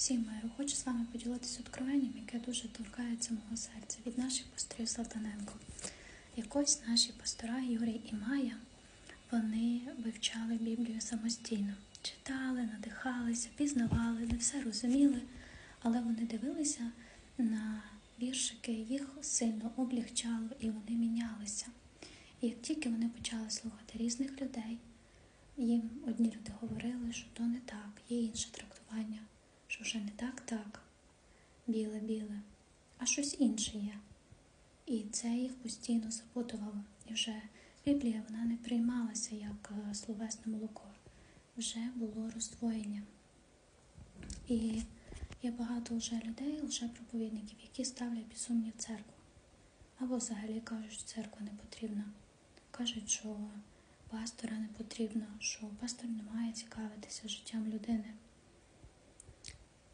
Всім миру. Хочу з вами поділитися откровенням, яке дуже торкається мого серця від наших пасторів Салтаненко. Якось наші пастора Юрій і Майя вони вивчали Біблію самостійно, читали, надихалися, пізнавали, не все розуміли, але вони дивилися на віршики, їх сильно облегчало і вони мінялися. І як тільки вони почали слухати різних людей, їм одні люди говорили, що то не так, є інше трактування, що вже не так, так, біле-біле, а щось інше є. І це їх постійно запутувало. І вже Біблія вона не приймалася як е, словесне молоко, вже було роздвоєння. І є багато вже людей, вже проповідників, які ставлять під сумнів церкву. Або взагалі кажуть, що церква не потрібна. Кажуть, що пастора не потрібно, що пастор не має цікавитися життям людини.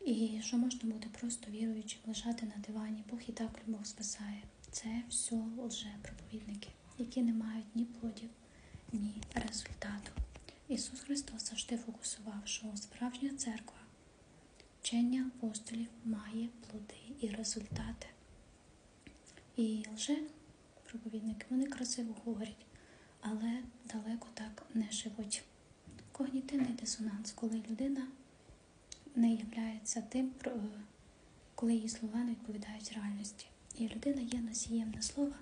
І що можна бути просто віруючим, лежати на дивані, Бог і так любов спасає. Це все лже проповідники, які не мають ні плодів, ні результату. Ісус Христос завжди фокусував, що справжня церква, вчення апостолів має плоди і результати. І лже проповідники, вони красиво говорять, але далеко так не живуть. Когнітивний дисонанс, коли людина не являється тим, коли її слова не відповідають реальності. І людина є носієм не слова,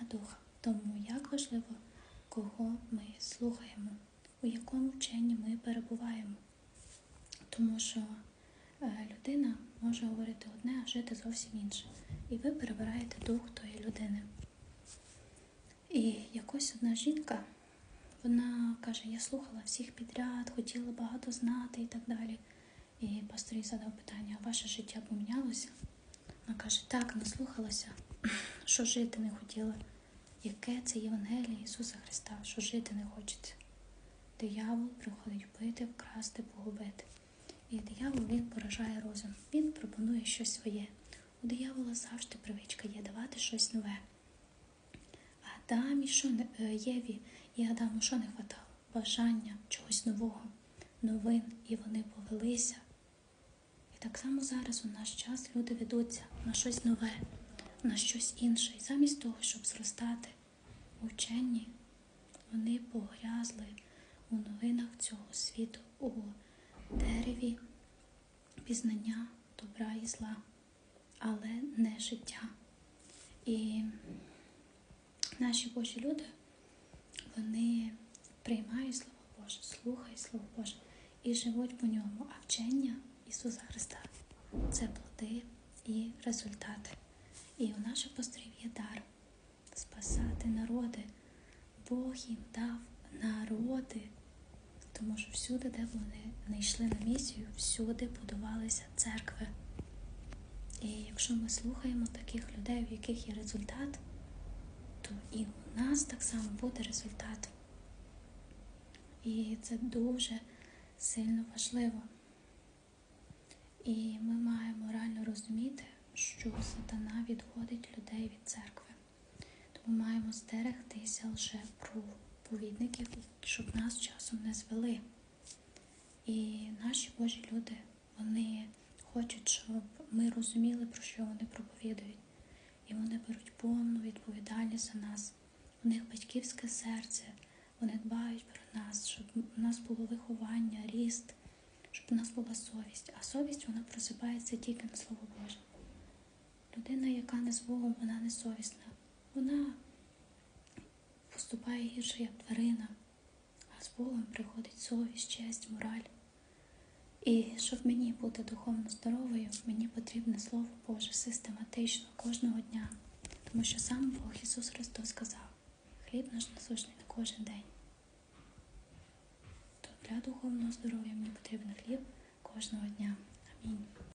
а духа. Тому як важливо, кого ми слухаємо, у якому вченні ми перебуваємо. Тому що е, людина може говорити одне, а жити зовсім інше. І ви перебираєте дух тої людини. І якось одна жінка, вона каже: я слухала всіх підряд, хотіла багато знати і так далі. І пастор їй задав питання, а ваше життя помінялося? Вона каже, так, наслухалася, що жити не хотіла. Яке це Євангеліє Ісуса Христа, що жити не хочеться? Диявол приходить вбити, вкрасти, погубити. І диявол він поражає розум. Він пропонує щось своє. У диявола завжди привичка є давати щось нове. Адамі, що не е, Єві і Адаму що не хватало? Бажання чогось нового, новин, і вони повелися. І так само зараз у наш час люди ведуться на щось нове, на щось інше. І замість того, щоб зростати у вченні, вони погрязли у новинах цього світу, у дереві пізнання добра і зла, але не життя. І наші Божі люди, вони приймають Слово Боже, слухають Слово Боже і живуть по ньому, а вчення Ісуса Христа це плоди і результати. І у наших пасторів є дар спасати народи. Бог їм дав народи, тому що всюди, де вони не йшли на місію, всюди будувалися церкви. І якщо ми слухаємо таких людей, в яких є результат, то і у нас так само буде результат. І це дуже сильно важливо. І ми маємо реально розуміти, що сатана відводить людей від церкви. Тому маємо стерегтися лише проповідників, щоб нас часом не звели. І наші Божі люди, вони хочуть, щоб ми розуміли, про що вони проповідують. І вони беруть повну відповідальність за нас. У них батьківське серце, вони дбають про нас, щоб у нас було виховання, ріст, щоб у нас була совість. А совість вона просипається тільки на Слово Боже. Людина, яка не з Богом, вона не совісна. Вона поступає гірше, як тварина, а з Богом приходить совість, честь, мораль. І щоб мені бути духовно здоровою, мені потрібне Слово Боже систематично кожного дня. Тому що сам Бог Ісус Христос сказав, хліб наш насущний на кожен день. Для духовного здоров'я мені потрібен хліб кожного дня. Амінь.